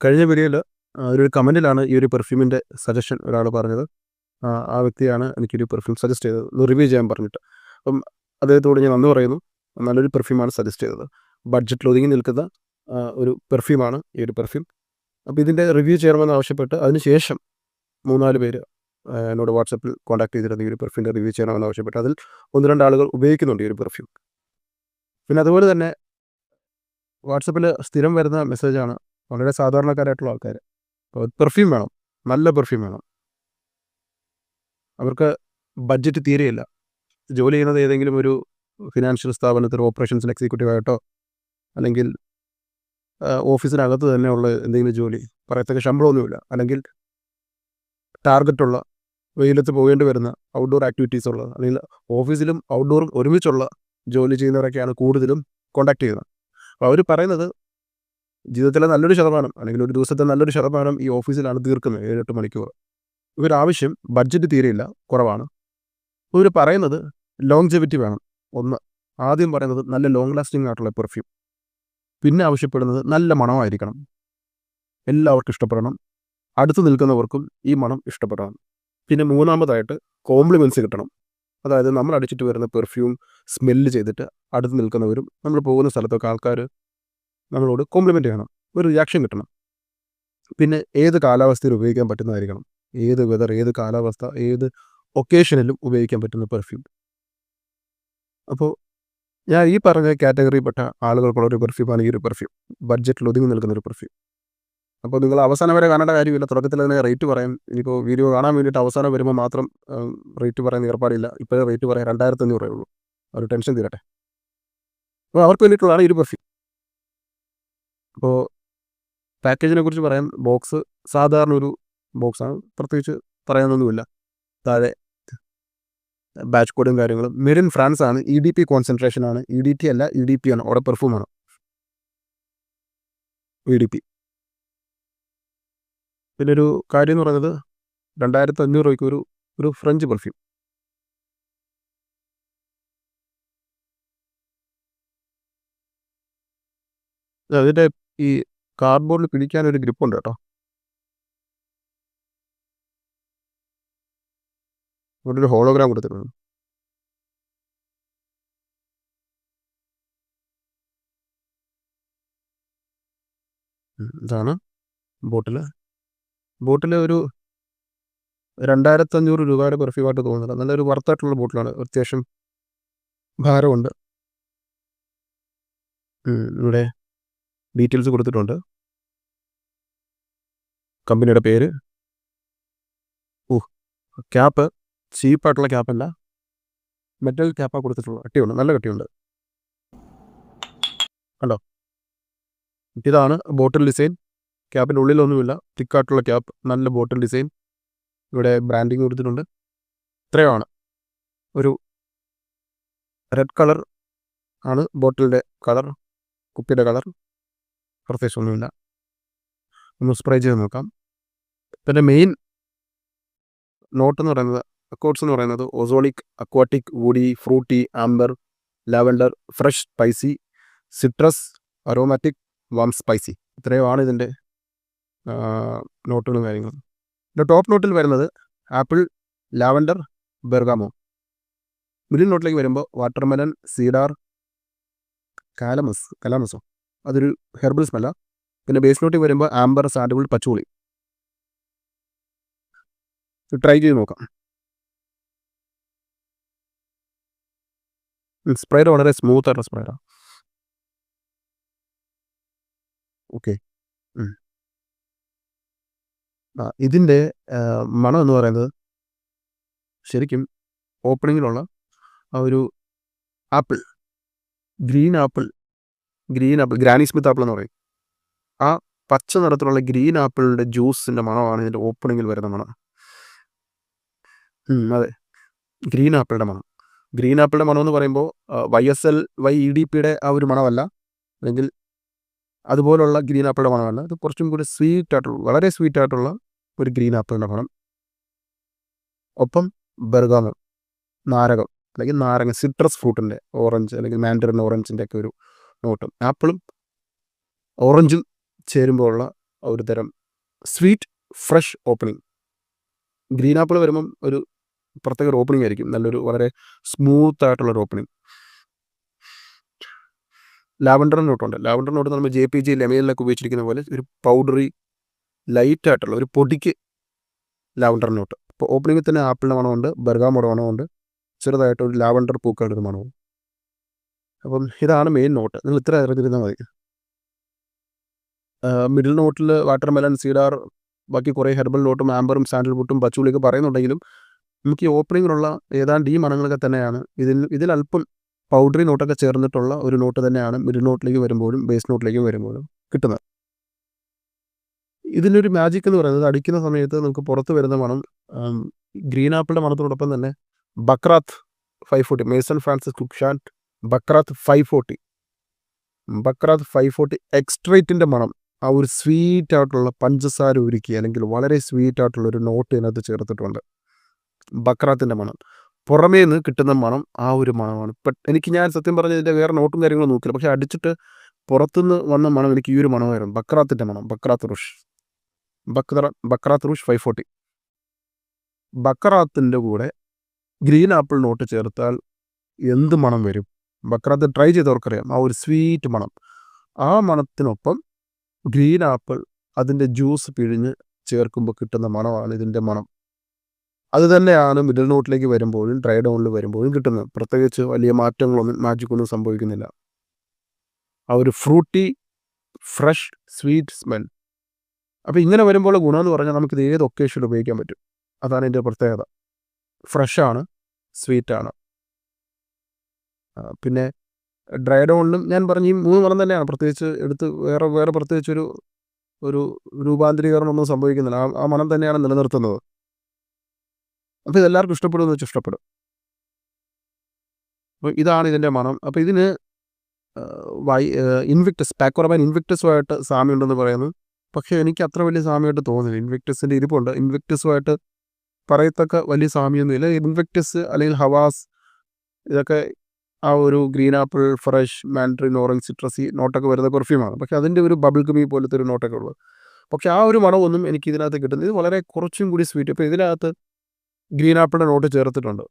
കഴിഞ്ഞ വീഡിയോയിൽ ഒരു കമന്റിലാണ് ഈ ഒരു പെർഫ്യൂമിന്റെ സജഷൻ ഒരാൾ പറഞ്ഞത്. ആ, വ്യക്തിയാണ് എനിക്കൊരു പെർഫ്യൂം സജസ്റ്റ് ചെയ്തത്. റിവ്യൂ ചെയ്യാൻ പറഞ്ഞിട്ട്. അപ്പം അദ്ദേഹത്തോട് ഞാൻ നന്ദി പറയുന്നു. നല്ലൊരു പെർഫ്യൂമാണ് സജസ്റ്റ് ചെയ്തത്. ബഡ്ജറ്റിൽ ഒതുങ്ങി നിൽക്കുന്ന ഒരു പെർഫ്യൂമാണ് ഈ ഒരു പെർഫ്യൂം അപ്പോൾ ഇതിന്റെ റിവ്യൂ ചെയ്യണമെന്ന് ആവശ്യപ്പെട്ട് അതിനുശേഷം മൂന്നാൽ പേര് എന്നോട് വാട്സപ്പിൽ കോൺടാക്ട് ചെയ്തിരുന്നു ഈ ഒരു പെർഫ്യൂമിന്റെ റിവ്യൂ ചെയ്യണമെന്ന് ആവശ്യപ്പെട്ട്. അതിൽ ഒന്ന് രണ്ട് ആളുകൾ ഉപയോഗിക്കുന്നുണ്ട് ഈ ഒരു പെർഫ്യൂം പിന്നെ അതുപോലെ തന്നെ വാട്സപ്പിൽ സ്ഥിരം വരുന്ന മെസ്സേജാണ് വളരെ സാധാരണക്കാരായിട്ടുള്ള ആൾക്കാർ അപ്പോൾ പെർഫ്യൂം വേണം. നല്ല പെർഫ്യൂം വേണം. അവർക്ക് ബഡ്ജറ്റ് തീരെയില്ല. ജോലി ചെയ്യുന്നത് ഏതെങ്കിലും ഒരു ഫിനാൻഷ്യൽ സ്ഥാപനത്തിൽ ഓപ്പറേഷൻസിൽ എക്സിക്യൂട്ടീവ് ആയിട്ടോ അല്ലെങ്കിൽ ഓഫീസിനകത്ത് ഓഫീസിനകത്ത് തന്നെയുള്ള എന്തെങ്കിലും ജോലി പറയത്തക്ക ശമ്പളമൊന്നുമില്ല. അല്ലെങ്കിൽ ടാർഗറ്റുള്ള വെയിലത്ത് പോകേണ്ടി വരുന്ന ഔട്ട്ഡോർ ആക്ടിവിറ്റീസ് ഉള്ള അല്ലെങ്കിൽ ഓഫീസിലും ഔട്ട്ഡോറും ഒരുമിച്ചുള്ള ജോലി ചെയ്യുന്നവരൊക്കെയാണ് കൂടുതലും കോണ്ടാക്ട് ചെയ്യുന്നത്. അപ്പോൾ അവർ പറയുന്നത് ജീവിതത്തിലെ നല്ലൊരു ശതമാനം അല്ലെങ്കിൽ ഒരു ദിവസത്തെ നല്ലൊരു ശതമാനം ഈ ഓഫീസിലാണ് തീർക്കുന്നത് ഏഴെട്ട് മണിക്കൂർ. ഇവരാവശ്യം ബഡ്ജറ്റ് തീരെയില്ല കുറവാണ്. ഇവർ പറയുന്നത് ലോങ്ജെവിറ്റി വേണം. ഒന്ന് ആദ്യം പറയുന്നത് നല്ല ലോങ് ലാസ്റ്റിംഗ് ആയിട്ടുള്ള പെർഫ്യൂം പിന്നെ ആവശ്യപ്പെടുന്നത് നല്ല മണമായിരിക്കണം. എല്ലാവർക്കും ഇഷ്ടപ്പെടണം. അടുത്ത് നിൽക്കുന്നവർക്കും ഈ മണം ഇഷ്ടപ്പെടണം. പിന്നെ മൂന്നാമതായിട്ട് കോംപ്ലിമെന്റ്സ് കിട്ടണം. അതായത് നമ്മൾ അടിച്ചിട്ട് വരുന്ന പെർഫ്യൂം സ്മെല്ല് ചെയ്തിട്ട് അടുത്ത് നിൽക്കുന്നവരും നമ്മൾ പോകുന്ന സ്ഥലത്തൊക്കെ ആൾക്കാർ നമ്മളോട് കോംപ്ലിമെന്റ് ചെയ്യണം. ഒരു റിയാക്ഷൻ കിട്ടണം. പിന്നെ ഏത് കാലാവസ്ഥയിൽ ഉപയോഗിക്കാൻ പറ്റുന്നതായിരിക്കണം ഏത് വെതർ ഏത് കാലാവസ്ഥ ഏത് ഒക്കേഷനിലും ഉപയോഗിക്കാൻ പറ്റുന്ന പെർഫ്യൂം അപ്പോൾ ഞാൻ ഈ പറഞ്ഞ കാറ്റഗറിയിൽപ്പെട്ട ആളുകൾക്കുള്ള ഒരു പെർഫ്യൂമാണ് ഈ ഒരു പെർഫ്യൂം ബഡ്ജറ്റിൽ ഒതുങ്ങി നിൽക്കുന്ന ഒരു പെർഫ്യൂം അപ്പോൾ നിങ്ങൾ അവസാനം വരെ കാണേണ്ട കാര്യമില്ല. തുടക്കത്തിൽ തന്നെ റേറ്റ് പറയാം. ഇനിയിപ്പോൾ വീഡിയോ കാണാൻ വേണ്ടിയിട്ട് അവസാനം വരുമ്പോൾ മാത്രം റേറ്റ് പറയാൻ ഏർപ്പാടില്ല. ഇപ്പോഴേ റേറ്റ് പറയാം. രണ്ടായിരത്തി അഞ്ഞൂറേ ഉള്ളൂ. ഒരു ടെൻഷൻ തീരട്ടെ. അപ്പോൾ അവർക്ക് വേണ്ടിയിട്ടുള്ളതാണ് ഈ ഒരു പെർഫ്യൂം അപ്പോൾ പാക്കേജിനെ കുറിച്ച് പറയാൻ ബോക്സ് സാധാരണ ഒരു ബോക്സാണ് പ്രത്യേകിച്ച് പറയാനൊന്നുമില്ല. താഴെ ബാച്ച് കോഡും കാര്യങ്ങളും. മെറിൻ ഫ്രാൻസ് ആണ്. ഇ ഡി പി കോൺസെൻട്രേഷൻ ആണ്. ഇ ഡി ടി അല്ല ഇ ഡി പി ആണ്. അവിടെ പെർഫ്യൂം ആണ്. ഇ ഡി പി പിന്നെ ഒരു കാര്യം എന്ന് പറയുന്നത് രണ്ടായിരത്തി അഞ്ഞൂറ് രൂപയ്ക്ക് ഒരു ഒരു ഫ്രഞ്ച് പെർഫ്യൂം അതിന്റെ ഈ കാർഡ്ബോർഡിൽ പിടിക്കാൻ ഒരു ഗ്രിപ്പ് ഉണ്ട് കേട്ടോ. ഇവിടെ ഒരു ഹോളോഗ്രാം കൊടുത്തിട്ടുണ്ട്. ഇതാണ് ബോട്ടിൽ ബോട്ടിൽ ഒരു രണ്ടായിരത്തഞ്ഞൂറ് രൂപയുടെ പെർഫ്യൂമായിട്ട് തോന്നുന്നില്ല നല്ലൊരു വർത്തായിട്ടുള്ള ബോട്ടിലാണ്. അത്യാവശ്യം ഭാരമുണ്ട്. ഇവിടെ ഡീറ്റെയിൽസ് കൊടുത്തിട്ടുണ്ട്. കമ്പനിയുടെ പേര്. ഓ ക്യാപ്പ് ചീപ്പായിട്ടുള്ള ക്യാപ്പല്ല. മെറ്റൽ ക്യാപ്പാണ് കൊടുത്തിട്ടുള്ളത്. കട്ടിയുണ്ട് നല്ല കട്ടിയുണ്ട്. കണ്ടോ? ഇതാണ് ബോട്ടിൽ ഡിസൈൻ. ക്യാപ്പിന്റെ ഉള്ളിലൊന്നുമില്ല. തിക്കായിട്ടുള്ള ക്യാപ്പ് നല്ല ബോട്ടിൽ ഡിസൈൻ. ഇവിടെ ബ്രാൻഡിങ് കൊടുത്തിട്ടുണ്ട്. ഇത്രയുമാണ്. ഒരു റെഡ് കളർ ആണ് ബോട്ടിലിന്റെ കളർ കുപ്പിയുടെ കളർ. പ്രത്യേകിച്ചൊന്നുമില്ല. ഒന്ന് സ്പ്രേ ചെയ്ത് നോക്കാം. പിന്നെ മെയിൻ നോട്ട് എന്ന് പറയുന്നത് അക്കോട്ട്സ് എന്ന് പറയുന്നത് ozonic aquatic woody fruity amber lavender fresh spicy citrus aromatic warm spicy ഇത്രയുമാണ് ഇതിന്റെ നോട്ടുകളും കാര്യങ്ങളും. ഇതിന്റെ ടോപ്പ് നോട്ടിൽ വരുന്നത് ആപ്പിൾ ലാവൻഡർ ബെർഗാമോ. മിഡിൽ നോട്ടിലേക്ക് വരുമ്പോൾ വാട്ടർമെലൻ സീഡാർ കാലമസ് കലാമസോ. അതൊരു ഹെർബൽ സ്മെല്ല പിന്നെ ബേസ് നോട്ടിൽ വരുമ്പോൾ ആംബർ സാൻഡിൾ പച്ചോളി. ട്രൈ ചെയ്ത് നോക്കാം. സ്പ്രേഡ് വളരെ സ്മൂത്ത് ആയിട്ടുള്ള സ്പ്രൈഡാണ് ഓക്കെ ഇതിന്റെ മണം എന്ന് പറയുന്നത് ശരിക്കും ഓപ്പണിങ്ങിലുള്ള ആ ഒരു apple green apple green apple granny smith apple എന്ന് പറയും. ആ പച്ച നിറത്തിലുള്ള ഗ്രീൻ ആപ്പിളിന്റെ ജ്യൂസിന്റെ മണമാണ് ഇതിന്റെ ഓപ്പണിങ്ങിൽ വരുന്ന മണം. അതെ. ഗ്രീൻ ആപ്പിളുടെ മണം. ഗ്രീൻ ആപ്പിളുടെ മണം എന്ന് പറയുമ്പോൾ Y S L Y E D പിയുടെ ആ ഒരു മണമല്ല. അല്ലെങ്കിൽ അതുപോലുള്ള ഗ്രീൻ ആപ്പിളുടെ മണമല്ല. ഇത് കുറച്ചും കൂടി സ്വീറ്റ് ആയിട്ടുള്ള വളരെ സ്വീറ്റ് ആയിട്ടുള്ള ഒരു ഗ്രീൻ ആപ്പിളിന്റെ മണം. ഒപ്പം ബെർഗാമോ നാരകം അല്ലെങ്കിൽ നാരങ്ങ സിട്രസ് ഫ്രൂട്ടിന്റെ ഓറഞ്ച് അല്ലെങ്കിൽ മാൻഡറിൻ ഓറഞ്ചിന്റെ ഒക്കെ ഒരു നോട്ടും. ആപ്പിളും ഓറഞ്ചും ചേരുമ്പോഴുള്ള ഒരു തരം sweet fresh opening green apple വരുമ്പം ഒരു പ്രത്യേക ഒരു ഓപ്പണിംഗ് ആയിരിക്കും. നല്ലൊരു വളരെ സ്മൂത്ത് ആയിട്ടുള്ള ഒരു ഓപ്പണിംഗ് ലാവൻഡർ നോട്ടുണ്ട്. ലാവൻഡർ നോട്ട് നമ്മൾ ജെ പി ജി ലെമയിലൊക്കെ ഉപയോഗിച്ചിരിക്കുന്ന പോലെ ഒരു പൗഡറി ലൈറ്റ് ആയിട്ടുള്ള ഒരു പൊടിക്ക് ലാവൻഡർ നോട്ട്. അപ്പോൾ ഓപ്പണിംഗിൽ തന്നെ ആപ്പിളിന്റെ മണമുണ്ട് ബർഗാമോടെ മണമുണ്ട്. ചെറുതായിട്ട് ഒരു ലാവൻഡർ പൂക്കളുടെ മണവും. അപ്പം ഇതാണ് മെയിൻ നോട്ട് നിങ്ങൾ ഇത്ര അറിഞ്ഞിരുന്നാൽ മതി. മിഡിൽ നോട്ടിൽ വാട്ടർ മെലൺ സീഡാർ ബാക്കി കുറേ ഹെർബൽ നോട്ടും ആംബറും സാൻഡൽവുഡും പച്ചുളിയൊക്കെ പറയുന്നുണ്ടെങ്കിലും നമുക്ക് ഈ ഓപ്പണിങ്ങിലുള്ള ഏതാണ്ട് ഈ മണങ്ങളൊക്കെ തന്നെയാണ്. ഇതിൽ ഇതിൽ അല്പം പൗഡറി നോട്ടൊക്കെ ചേർന്നിട്ടുള്ള ഒരു നോട്ട് തന്നെയാണ് മിഡിൽ നോട്ടിലേക്ക് വരുമ്പോഴും ബേസ് നോട്ടിലേക്ക് വരുമ്പോഴും കിട്ടുന്നത്. ഇതിനൊരു മാജിക് എന്ന് പറയുന്നത് അടിക്കുന്ന സമയത്ത് നമുക്ക് പുറത്ത് വരുന്ന മണം ഗ്രീൻ ആപ്പിളിന്റെ മണത്തോടൊപ്പം തന്നെ Baccarat five forty Maison Francis കുക്ഷാന്റ് Baccarat five forty. Baccarat five forty എക്സ്ട്രേറ്റിന്റെ മണം. ആ ഒരു സ്വീറ്റ് ആയിട്ടുള്ള പഞ്ചസാര ഒരുക്കി അല്ലെങ്കിൽ വളരെ സ്വീറ്റ് ആയിട്ടുള്ള ഒരു നോട്ട് ഇതിനകത്ത് ചേർത്തിട്ടുണ്ട്. ബക്രാത്തിന്റെ മണം. പുറമേ നിന്ന് കിട്ടുന്ന മണം ആ ഒരു മണമാണ്. ബട്ട് എനിക്ക് ഞാൻ സത്യം പറഞ്ഞ ഇതിന്റെ വേറെ നോട്ടും കാര്യങ്ങളും നോക്കില്ല. പക്ഷെ അടിച്ചിട്ട് പുറത്തുനിന്ന് വന്ന മണം എനിക്ക് ഈ ഒരു മണമായിരുന്നു. ബക്രാത്തിന്റെ മണം. ബക്രാത്ത് റുഷ്. ബക്ര ബക്രാത്ത് റുഷ് ഫൈവ് ഫോർട്ടി. ബക്രാത്തിന്റെ കൂടെ ഗ്രീൻ ആപ്പിൾ നോട്ട് ചേർത്താൽ എന്ത് മണം വരും? ബക്രാത്ത് ട്രൈ ചെയ്തവർക്കറിയാം. ആ ഒരു സ്വീറ്റ് മണം. ആ മണത്തിനൊപ്പം ഗ്രീൻ ആപ്പിൾ അതിന്റെ ജ്യൂസ് പിഴിഞ്ഞ് ചേർക്കുമ്പോൾ കിട്ടുന്ന മണമാണ് ഇതിന്റെ മണം. അത് തന്നെയാണ് മിഡിൽ നോട്ടിലേക്ക് വരുമ്പോഴും ഡ്രൈ ഡൗണിൽ വരുമ്പോഴും കിട്ടുന്നത്. പ്രത്യേകിച്ച് വലിയ മാറ്റങ്ങളൊന്നും മാജിക്കൊന്നും സംഭവിക്കുന്നില്ല. ആ ഒരു ഫ്രൂട്ടി ഫ്രഷ് സ്വീറ്റ് സ്മെൽ അപ്പോൾ ഇങ്ങനെ വരുമ്പോൾ ഗുണം എന്ന് പറഞ്ഞാൽ നമുക്കിത് ഏത് ഒക്കേഷനിൽ ഉപയോഗിക്കാൻ പറ്റും. അതാണ് ഇതിന്റെ പ്രത്യേകത. ഫ്രഷാണ് സ്വീറ്റാണ് പിന്നെ ഡ്രൈ ഡൗണിലും ഞാൻ പറഞ്ഞു ഈ മൂന്ന് മണം തന്നെയാണ് പ്രത്യേകിച്ച് എടുത്ത് വേറെ വേറെ പ്രത്യേകിച്ച് ഒരു ഒരു രൂപാന്തരീകരണം ഒന്നും സംഭവിക്കുന്നില്ല. ആ മനം തന്നെയാണ് നിലനിർത്തുന്നത്. അപ്പോൾ ഇതെല്ലാവർക്കും ഇഷ്ടപ്പെടുമെന്ന് വെച്ചാൽ ഇഷ്ടപ്പെടും. അപ്പോൾ ഇതാണ് ഇതിന്റെ മണം. അപ്പോൾ ഇതിന് വൈ ഇൻവിക്ടസ് പാക്കോറബാൻ ഇൻവിക്ടസുമായിട്ട് സാമ്യമുണ്ടെന്ന് പറയുന്നു. പക്ഷേ എനിക്ക് അത്ര വലിയ സാമ്യമായിട്ട് തോന്നുന്നില്ല. ഇൻവിക്ടസിന്റെ ഇരിപ്പുണ്ട്. ഇൻവിക്ടസുമായിട്ട് പറയത്തക്ക വലിയ സാമ്യമൊന്നുമില്ല. ഇൻവിക്ടസ് അല്ലെങ്കിൽ ഹവാസ് ഇതൊക്കെ ആ ഒരു green apple fresh mandarin orange citrusy നോട്ടൊക്കെ വരുന്ന പെർഫ്യൂമാണ് പക്ഷേ അതിന്റെ ഒരു ബബിൾ ഗമി പോലത്തെ ഒരു നോട്ടൊക്കെ ഉള്ളത് പക്ഷേ ആ ഒരു മണമൊന്നും എനിക്ക് ഇതിനകത്ത് കിട്ടുന്നത് ഇത് വളരെ കുറച്ചും കൂടി സ്വീറ്റ് അപ്പോൾ ഇതിനകത്ത് ഗ്രീൻ ആപ്പിളിന്റെ നോട്ട് ചേർത്തിട്ടുണ്ട്.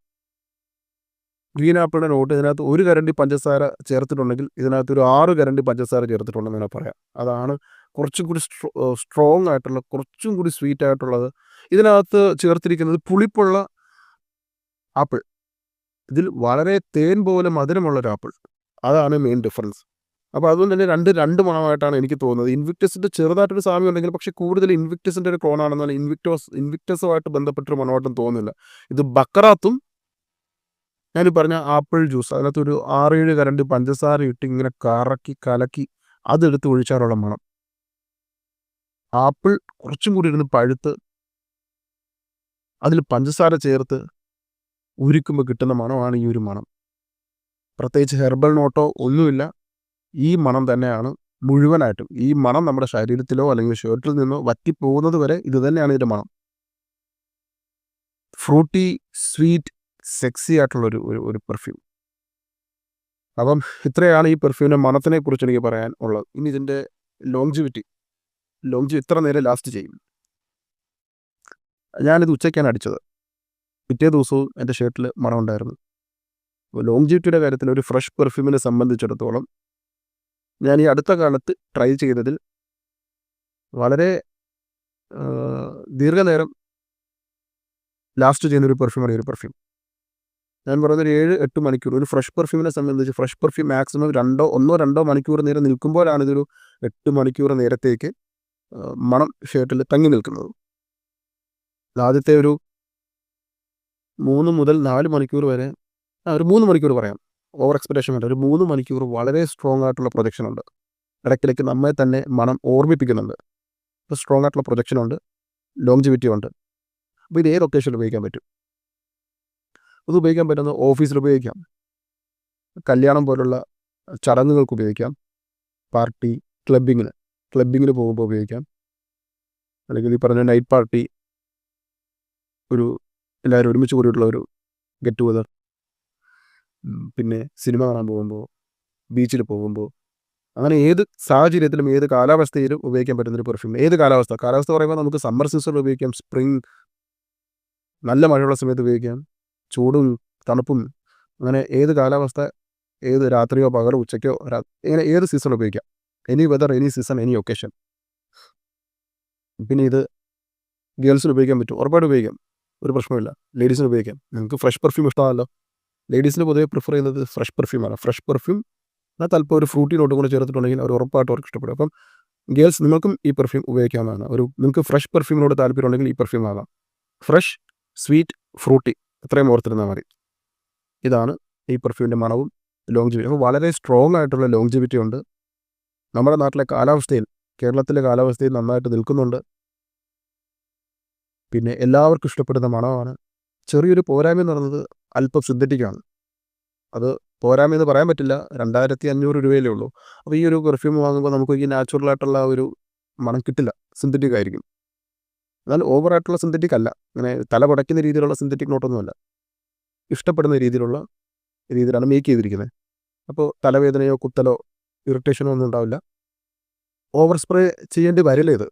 ഗ്രീൻ ആപ്പിളിന്റെ നോട്ട് ഇതിനകത്ത് ഒരു കരണ്ടി പഞ്ചസാര ചേർത്തിട്ടുണ്ടെങ്കിൽ ഇതിനകത്ത് ഒരു ആറ് കരണ്ടി പഞ്ചസാര ചേർത്തിട്ടുണ്ടെന്ന് ഞാൻ പറയാം. അതാണ് കുറച്ചും കൂടി സ്ട്രോങ് ആയിട്ടുള്ള കുറച്ചും കൂടി സ്വീറ്റ് ആയിട്ടുള്ളത്. ഇതിനകത്ത് ചേർത്തിരിക്കുന്നത് പുളിപ്പുള്ള ആപ്പിൾ. ഇതിൽ വളരെ തേൻ പോലെ മധുരമുള്ള ഒരു ആപ്പിൾ. അതാണ് മെയിൻ ഡിഫറൻസ് അപ്പോൾ അതുകൊണ്ട് തന്നെ രണ്ട് രണ്ട് മണമായിട്ടാണ് എനിക്ക് തോന്നുന്നത്. ഇൻവിക്ടസിന്റെ ചെറുതായിട്ടൊരു സാമ്യം ഉണ്ടെങ്കിൽ പക്ഷേ കൂടുതൽ ഇൻവിക്ടസിന്റെ ഒരു ക്ലോണാണെന്നാൽ ഇൻവിക്ടോസ് ഇൻവിക്ടസുമായിട്ട് ബന്ധപ്പെട്ടൊരു മണമായിട്ടും തോന്നുന്നില്ല. ഇത് ബക്കറാത്തും ഞാൻ പറഞ്ഞ ആപ്പിൾ ജ്യൂസ് അതിനകത്ത് ഒരു ആറേഴ് കരണ്ട് പഞ്ചസാര ഇട്ട് ഇങ്ങനെ കറക്കി കലക്കി അതെടുത്ത് ഒഴിച്ചാലുള്ള മണം. ആപ്പിൾ കുറച്ചും കൂടി ഇരുന്ന് പഴുത്ത് അതിൽ പഞ്ചസാര ചേർത്ത് ഉരുക്കുമ്പോൾ കിട്ടുന്ന മണമാണ് ഈ ഒരു മണം. പ്രത്യേകിച്ച് ഹെർബൽ നോട്ടോ ഒന്നുമില്ല. ഈ മണം തന്നെയാണ് മുഴുവനായിട്ടും. ഈ മണം നമ്മുടെ ശരീരത്തിലോ അല്ലെങ്കിൽ ഷർട്ടിൽ നിന്നോ വറ്റിപ്പോകുന്നത് വരെ ഇത് തന്നെയാണ് ഇതിന്റെ മണം. ഫ്രൂട്ടി സ്വീറ്റ് സെക്സി ആയിട്ടുള്ളൊരു ഒരു ഒരു പെർഫ്യൂം. അപ്പം ഇത്രയാണ് ഈ പെർഫ്യൂമിന്റെ മണത്തിനെ കുറിച്ച് എനിക്ക് പറയാൻ ഉള്ളത്. ഇനി ഇതിന്റെ ലോങ്ജിവിറ്റി ലോങ്ജി ഇത്ര നേരം ലാസ്റ്റ് ചെയ്യും? ഞാനിത് ഉച്ചയ്ക്കാണ് അടിച്ചത്. പിറ്റേ ദിവസവും എന്റെ ഷർട്ടിൽ മണം ഉണ്ടായിരുന്നു. അപ്പോൾ ലോങ് ലോങ്ജിവിറ്റിയുടെ കാര്യത്തിൽ ഒരു ഫ്രഷ് പെർഫ്യൂമിനെ സംബന്ധിച്ചിടത്തോളം ഞാൻ ഈ അടുത്ത കാലത്ത് ട്രൈ ചെയ്തതിൽ വളരെ ദീർഘനേരം ലാസ്റ്റ് ചെയ്യുന്ന ഒരു പെർഫ്യൂമാണ് ഈ ഒരു പെർഫ്യൂം ഞാൻ പറയുന്നത് ഒരു ഏഴ് എട്ട് മണിക്കൂർ ഒരു ഫ്രഷ് പെർഫ്യൂമിനെ സംബന്ധിച്ച് ഫ്രഷ് പെർഫ്യൂം മാക്സിമം രണ്ടോ ഒന്നോ രണ്ടോ മണിക്കൂർ നേരം നിൽക്കുമ്പോഴാണ് ഇതൊരു എട്ട് മണിക്കൂർ നേരത്തേക്ക് മണം ഷർട്ടിൽ തങ്ങി നിൽക്കുന്നത്. ആദ്യത്തെ ഒരു മൂന്ന് മുതൽ നാല് മണിക്കൂർ വരെ ഒരു മൂന്ന് മണിക്കൂർ പറയാം. ഓവർ എക്സ്പെക്ടേഷൻ വേണ്ട. ഒരു മൂന്ന് മണിക്കൂർ വളരെ സ്ട്രോങ് ആയിട്ടുള്ള പ്രൊജക്ഷൻ ഉണ്ട്. ഇടയ്ക്കിടയ്ക്ക് നമ്മെ തന്നെ മണം ഓർമ്മിപ്പിക്കുന്നുണ്ട്. അപ്പോൾ സ്ട്രോങ് ആയിട്ടുള്ള പ്രൊജക്ഷൻ ഉണ്ട്. ലോങ്ജിവിറ്റി ഉണ്ട്. അപ്പോൾ ഇത് ഏത് ഒക്കേഷനിൽ ഉപയോഗിക്കാൻ പറ്റും? അത് ഉപയോഗിക്കാൻ പറ്റുന്ന ഓഫീസിൽ ഉപയോഗിക്കാം. കല്യാണം പോലുള്ള ചടങ്ങുകൾക്ക് ഉപയോഗിക്കാം. പാർട്ടി ക്ലബിങ്ങിന് ക്ലബിങ്ങിന് പോകുമ്പോൾ ഉപയോഗിക്കാം. അല്ലെങ്കിൽ ഈ പറഞ്ഞ നൈറ്റ് പാർട്ടി ഒരു എല്ലാവരും ഒരുമിച്ച് കൂടിയിട്ടുള്ള ഒരു ഗെറ്റ് ടുഗദർ പിന്നെ സിനിമ കാണാൻ പോകുമ്പോൾ ബീച്ചിൽ പോകുമ്പോൾ അങ്ങനെ ഏത് സാഹചര്യത്തിലും ഏത് കാലാവസ്ഥയിലും ഉപയോഗിക്കാൻ പറ്റുന്ന ഒരു പെർഫ്യൂം ഏത് കാലാവസ്ഥ? കാലാവസ്ഥ പറയുമ്പോൾ നമുക്ക് സമ്മർ സീസണിൽ ഉപയോഗിക്കാം സ്പ്രിംഗ് നല്ല മഴയുള്ള സമയത്ത് ഉപയോഗിക്കാം ചൂടും തണുപ്പും അങ്ങനെ ഏത് കാലാവസ്ഥ ഏത് രാത്രിയോ പകലോ ഉച്ചയ്ക്കോ ഇങ്ങനെ ഏത് സീസണിൽ ഉപയോഗിക്കാം. Any weather any season any occasion പിന്നെ ഇത് ഗേൾസിന് ഉപയോഗിക്കാൻ പറ്റും ഉറപ്പായിട്ട് ഉപയോഗിക്കാം. ഒരു പ്രശ്നമില്ല ലേഡീസിന് ഉപയോഗിക്കാം. നിങ്ങൾക്ക് ഫ്രഷ് പെർഫ്യൂം ഇഷ്ടമാണല്ലോ. ലേഡീസിന് പൊതുവെ പ്രിഫർ ചെയ്യുന്നത് ഫ്രഷ് പെർഫ്യൂമാണ് ഫ്രഷ് പെർഫ്യൂം എന്നാൽ തൽപ്പം ഒരു ഫ്രൂട്ടി നോട്ടും കൂടെ ചേർത്തിട്ടുണ്ടെങ്കിൽ അവർ ഉറപ്പായിട്ട് അവർക്ക് ഇഷ്ടപ്പെടും. അപ്പം ഗേൾസ് നിങ്ങൾക്കും ഈ പെർഫ്യൂം ഉപയോഗിക്കാവുന്നതാണ്. ഒരു നിങ്ങൾക്ക് ഫ്രഷ് പെർഫ്യൂമിനോട് താല്പര്യം ഉണ്ടെങ്കിൽ ഈ പെർഫ്യൂം ആകാം ഫ്രഷ് സ്വീറ്റ് ഫ്രൂട്ടി ഇത്രയും ഓർത്തിരുന്നാൽ മതി. ഇതാണ് ഈ പെർഫ്യൂമിന്റെ മണവും ലോങ് ലോങ്ജിവിറ്റി അപ്പോൾ വളരെ സ്ട്രോങ് ആയിട്ടുള്ള ലോങ് ലോങ്ജിവിറ്റി ഉണ്ട്. നമ്മുടെ നാട്ടിലെ കാലാവസ്ഥയിൽ കേരളത്തിലെ കാലാവസ്ഥയിൽ നന്നായിട്ട് നിൽക്കുന്നുണ്ട്. പിന്നെ എല്ലാവർക്കും ഇഷ്ടപ്പെടുന്ന മണമാണ്. ചെറിയൊരു പോരായ്മ എന്ന് പറയുന്നത് അല്പം സിന്തറ്റിക്കാണ് അത് പോരായ്മ എന്ന് പറയാൻ പറ്റില്ല. രണ്ടായിരത്തി അഞ്ഞൂറ് രൂപയിലേ ഉള്ളൂ. അപ്പോൾ ഈ ഒരു പെർഫ്യൂം വാങ്ങുമ്പോൾ നമുക്ക് ഈ നാച്ചുറൽ ആയിട്ടുള്ള ഒരു മണം കിട്ടില്ല. സിന്തറ്റിക് ആയിരിക്കും. എന്നാൽ ഓവറായിട്ടുള്ള സിന്തറ്റിക് അല്ല. അങ്ങനെ തല പടയ്ക്കുന്ന രീതിയിലുള്ള സിന്തറ്റിക് നോട്ടൊന്നുമല്ല ഇഷ്ടപ്പെടുന്ന രീതിയിലുള്ള രീതിയിലാണ് മേക്ക് ചെയ്തിരിക്കുന്നത്. അപ്പോൾ തലവേദനയോ കുത്തലോ ഇറിറ്റേഷനോ ഒന്നും ഉണ്ടാവില്ല. ഓവർ സ്പ്രേ ചെയ്യേണ്ടി വരില്ല ഇത്.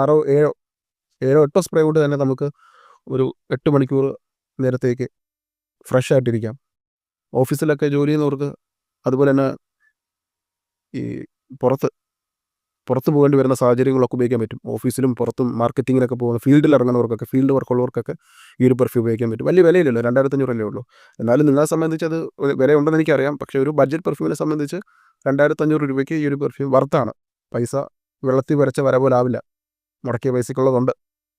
ആറോ ഏഴോ ഏഴോ എട്ടോ സ്പ്രേ കൊണ്ട് തന്നെ നമുക്ക് ഒരു എട്ട് മണിക്കൂർ നേരത്തേക്ക് ഫ്രഷ് ആയിട്ടിരിക്കാം. ഓഫീസിലൊക്കെ ജോലി ചെയ്യുന്നവർക്ക് അതുപോലെ തന്നെ ഈ പുറത്ത് പുറത്ത് പോകേണ്ടി വരുന്ന സാഹചര്യങ്ങളൊക്കെ ഉപയോഗിക്കാൻ പറ്റും. ഓഫീസിലും പുറത്തും മാർക്കറ്റിങ്ങിലൊക്കെ പോകുന്ന ഫീൽഡിൽ ഇറങ്ങുന്നവർക്കൊക്കെ ഫീൽഡ് വർക്കുള്ളവർക്കൊക്കെ ഈ ഒരു പെർഫ്യൂം ഉപയോഗിക്കാൻ പറ്റും. വലിയ വിലയില്ലല്ലോ രണ്ടായിരത്തഞ്ഞൂറല്ലേ ഉള്ളൂ. എന്നാലും നിങ്ങളെ സംബന്ധിച്ച് അത് വിലയുണ്ടെന്ന് എനിക്കറിയാം. പക്ഷേ ഒരു ബഡ്ജറ്റ് പെർഫ്യൂമിനെ സംബന്ധിച്ച് രണ്ടായിരത്തഞ്ഞൂറ് രൂപയ്ക്ക് ഈ ഒരു പെർഫ്യൂം വർത്താണ് പൈസ വെള്ളത്തിൽ വരച്ച വര പോലെ ആവില്ല മുടക്കിയ പൈസക്കുള്ളതുണ്ട്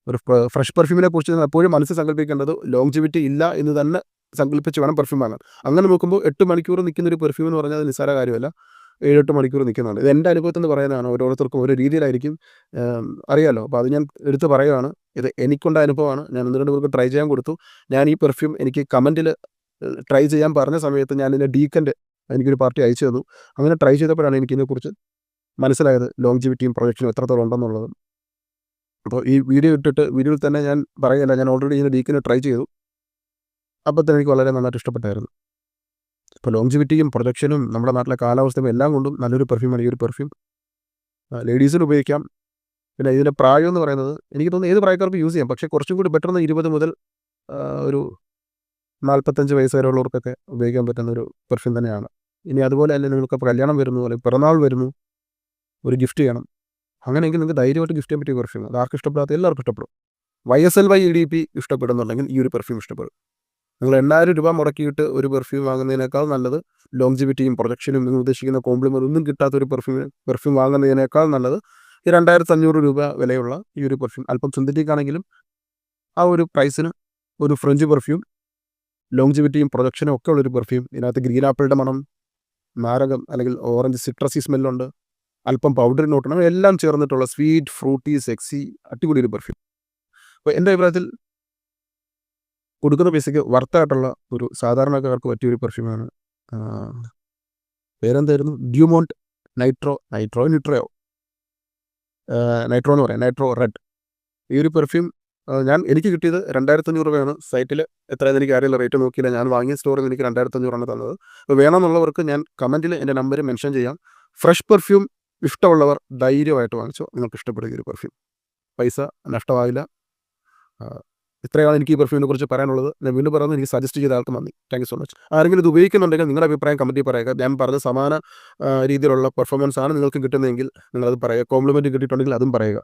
ഒരു ഫ്രഷ് പെർഫ്യൂമിനെ കുറിച്ച് എപ്പോഴും മനസ്സിൽ സങ്കല്പിക്കേണ്ടത് ലോങ്ജിവിറ്റി ഇല്ല എന്ന് തന്നെ സങ്കല്പിച്ച് വേണം പെർഫ്യൂം വാങ്ങാൻ. അങ്ങനെ നോക്കുമ്പോൾ എട്ട് മണിക്കൂർ നിൽക്കുന്ന ഒരു പെർഫ്യൂം എന്ന് പറഞ്ഞാൽ നിസ്സാര കാര്യമല്ല. ഏഴെട്ട് മണിക്കൂർ നിൽക്കുന്നതാണ്. ഇത് എന്റെ അനുഭവത്തിൽ നിന്ന് പറയുന്നതാണ്. ഓരോരുത്തർക്കും ഓരോ രീതിയിലായിരിക്കും. അറിയാമല്ലോ അപ്പോൾ അത് ഞാൻ എടുത്ത് പറയുകയാണ് ഇത് എനിക്കുണ്ട അനുഭവമാണ്. ഞാൻ ഒന്ന് രണ്ട് പേർക്ക് ട്രൈ ചെയ്യാൻ കൊടുത്തു. ഞാൻ ഈ പെർഫ്യൂം എനിക്ക് കമന്റിൽ ട്രൈ ചെയ്യാൻ പറഞ്ഞ സമയത്ത് ഞാൻ ഇതിന്റെ ഡീക്കന്റെ എനിക്കൊരു പാർട്ടി അയച്ചു തന്നു. അങ്ങനെ ട്രൈ ചെയ്തപ്പോഴാണ് എനിക്കിതിനെക്കുറിച്ച് മനസ്സിലായത്. ലോങ്ജിവിറ്റിയും പ്രൊജക്ഷനും എത്രത്തോളം ഉണ്ടെന്നുള്ളത്. അപ്പോൾ ഈ വീഡിയോ ഇട്ടിട്ട് വീഡിയോയിൽ തന്നെ ഞാൻ പറയല്ല ഞാൻ ഓൾറെഡി ഇതിന്റെ ഡീക്കിന് ട്രൈ ചെയ്തു. അപ്പോൾ തന്നെ എനിക്ക് വളരെ നന്നായിട്ട് ഇഷ്ടപ്പെട്ടായിരുന്നു. ഇപ്പോൾ ലോങ്ജിവിറ്റിയും പ്രൊജക്ഷനും നമ്മുടെ നാട്ടിലെ കാലാവസ്ഥയും എല്ലാം കൊണ്ടും നല്ലൊരു പെർഫ്യൂമാണ് ഈ ഒരു പെർഫ്യൂം ലേഡീസിന് ഉപയോഗിക്കാം. പിന്നെ ഇതിന്റെ പ്രായം എന്ന് പറയുന്നത് എനിക്ക് തോന്നുന്നു ഏത് പ്രായക്കാർക്കും യൂസ് ചെയ്യാം. പക്ഷേ കുറച്ചും കൂടി ബെറ്റർ എന്ന് ഇരുപത് മുതൽ ഒരു നാൽപ്പത്തഞ്ച് വയസ്സ് വരെയുള്ളവർക്കൊക്കെ ഉപയോഗിക്കാൻ പറ്റുന്ന ഒരു പെർഫ്യൂം തന്നെയാണ്. ഇനി അതുപോലെ തന്നെ നിങ്ങൾക്ക് കല്യാണം വരുന്നു അല്ലെങ്കിൽ പിറന്നാൾ വരുന്നു ഒരു ഗിഫ്റ്റ് ചെയ്യണം. അങ്ങനെയെങ്കിൽ നിങ്ങൾക്ക് ധൈര്യമായിട്ട് ഗിഫ്റ്റ് ചെയ്യാൻ പറ്റിയ പെർഫ്യൂം അത് ആർക്കും ഇഷ്ടപ്പെടാത്ത എല്ലാവർക്കും ഇഷ്ടപ്പെടും. Y S L Y E D P ഇഷ്ടപ്പെടുന്നുണ്ടെങ്കിൽ ഈ ഒരു പെർഫ്യൂം ഇഷ്ടപ്പെടും. നിങ്ങൾ എണ്ണായിരം രൂപ മുടക്കിയിട്ട് ഒരു പെർഫ്യൂം വാങ്ങുന്നതിനേക്കാൾ നല്ലത് ലോങ്ജിവിറ്റിയും പ്രൊജക്ഷനും നിങ്ങൾ ഉദ്ദേശിക്കുന്ന കോംപ്ലിമെന്റ് ഒന്നും കിട്ടാത്ത ഒരു പെർഫ്യൂം പെർഫ്യൂം വാങ്ങുന്നതിനേക്കാൾ നല്ലത് ഈ രണ്ടായിരത്തി അഞ്ഞൂറ് രൂപ വിലയുള്ള ഈ ഒരു പെർഫ്യൂം അല്പം സിന്തറ്റിക് ആണെങ്കിലും ആ ഒരു പ്രൈസിന് ഒരു ഫ്രഞ്ച് പെർഫ്യൂം ലോങ്ജിവിറ്റിയും പ്രൊജക്ഷനും ഒക്കെ ഉള്ളൊരു പെർഫ്യൂം ഇതിനകത്ത് ഗ്രീൻ ആപ്പിളുടെ മണം നാരകം അല്ലെങ്കിൽ ഓറഞ്ച് സിട്രസി സ്മെല്ലുണ്ട് അല്പം പൗഡർ നോട്ടണം എല്ലാം ചേർന്നിട്ടുള്ള സ്വീറ്റ് ഫ്രൂട്ടി സെക്സി അടിപൊളി ഒരു പെർഫ്യൂം അപ്പോൾ എന്റെ അഭിപ്രായത്തിൽ കൊടുക്കുന്ന പൈസയ്ക്ക് വർത്തായിട്ടുള്ള ഒരു സാധാരണക്കാർക്ക് പറ്റിയ ഒരു പെർഫ്യൂമാണ് പേരെന്തായിരുന്നു? ഡ്യൂമോണ്ട് നൈട്രോ നൈട്രോ ന്യൂട്രയോ നൈട്രോ എന്ന് പറയാം. നൈട്രോ റെഡ് ഈ ഒരു പെർഫ്യൂം ഞാൻ എനിക്ക് കിട്ടിയത് രണ്ടായിരത്തഞ്ഞൂറ് രൂപയാണ്. സൈറ്റിൽ എത്രയെന്ന് എനിക്ക് അറിയില്ല റേറ്റ് നോക്കിയില്ല. ഞാൻ വാങ്ങിയ സ്റ്റോറിൽ എനിക്ക് രണ്ടായിരത്തഞ്ഞൂറാണ് തന്നത്. അപ്പോൾ വേണമെന്നുള്ളവർക്ക് ഞാൻ കമന്റിൽ എന്റെ നമ്പർ മെൻഷൻ ചെയ്യാം. ഫ്രഷ് പെർഫ്യൂം ഇഷ്ടമുള്ളവർ ധൈര്യമായിട്ട് വാങ്ങിച്ചോ. നിങ്ങൾക്ക് ഇഷ്ടപ്പെടുക ഒരു പെർഫ്യൂം പൈസ നഷ്ടമാവില്ല. ഇത്രയാണ് എനിക്ക് ഈ പെർഫ്യൂമിനെ കുറിച്ച് പറയാനുള്ളത്. ഞാൻ വീണ്ടും പറയുന്നത് എനിക്ക് സജസ്റ്റ് ചെയ്ത ആൾക്ക് നന്ദി. താങ്ക് സോ മച്ച് ആരെങ്കിലും ഇത് ഉപയോഗിക്കുന്നുണ്ടെങ്കിൽ നിങ്ങളുടെ അഭിപ്രായം കമന്റിൽ പറയുക ഞാൻ പറഞ്ഞ സമാന രീതിയിലുള്ള പെർഫോമൻസ് ആണ് നിങ്ങൾക്ക് കിട്ടുന്നതെങ്കിൽ നിങ്ങളത് പറയുക. കോംപ്ലിമെന്റ് കിട്ടിയിട്ടുണ്ടെങ്കിൽ അതും പറയുക.